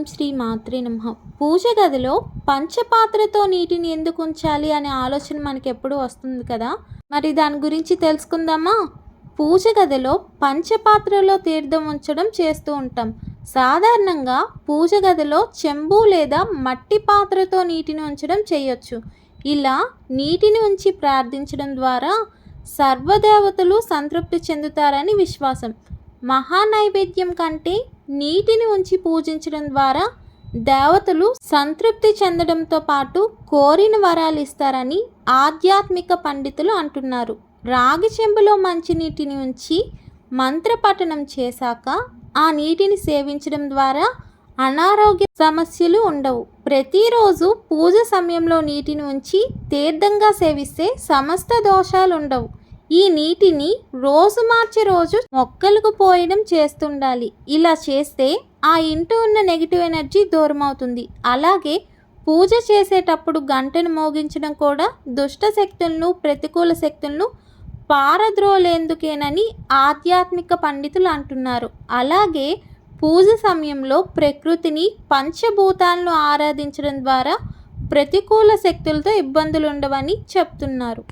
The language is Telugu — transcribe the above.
ఓం శ్రీ మాత్రే నమ. పూజ గదిలో పంచపాత్రతో నీటిని ఎందుకు ఉంచాలి అనే ఆలోచన మనకి ఎప్పుడు వస్తుంది కదా? మరి దాని గురించి తెలుసుకుందామా? పూజ గదిలో పంచపాత్రలో తీర్థం ఉంచడం చేస్తూ ఉంటాం. సాధారణంగా పూజ గదిలో చెంబు లేదా మట్టి పాత్రతో నీటిని ఉంచడం చేయొచ్చు. ఇలా నీటిని ఉంచి ప్రార్థించడం ద్వారా సర్వదేవతలు సంతృప్తి చెందుతారని విశ్వాసం. మహానైవేద్యం కంటే నీటిని ఉంచి పూజించడం ద్వారా దేవతలు సంతృప్తి చెందడంతో పాటు కోరిన వరాలు ఇస్తారని ఆధ్యాత్మిక పండితులు అంటున్నారు. రాగి చెంబులో మంచినీటిని ఉంచి మంత్రపఠనం చేశాక ఆ నీటిని సేవించడం ద్వారా అనారోగ్య సమస్యలు ఉండవు. ప్రతిరోజు పూజ సమయంలో నీటిని ఉంచి తీర్థంగా సేవిస్తే సమస్త దోషాలు ఉండవు ఈ నీటిని రోజు మార్చి రోజు మొక్కలకు పోయడం చేస్తుండాలి. ఇలా చేస్తే ఆ ఇంటి ఉన్న నెగిటివ్ ఎనర్జీ దూరం అవుతుంది అలాగే పూజ చేసేటప్పుడు గంటను మోగించడం కూడా దుష్ట శక్తులను ప్రతికూల శక్తులను పారద్రోలేందుకేనని ఆధ్యాత్మిక పండితులు అంటున్నారు. అలాగే పూజ సమయంలో ప్రకృతిని పంచభూతాలను ఆరాధించడం ద్వారా ప్రతికూల శక్తులతో ఇబ్బందులు ఉండవని చెప్తున్నారు.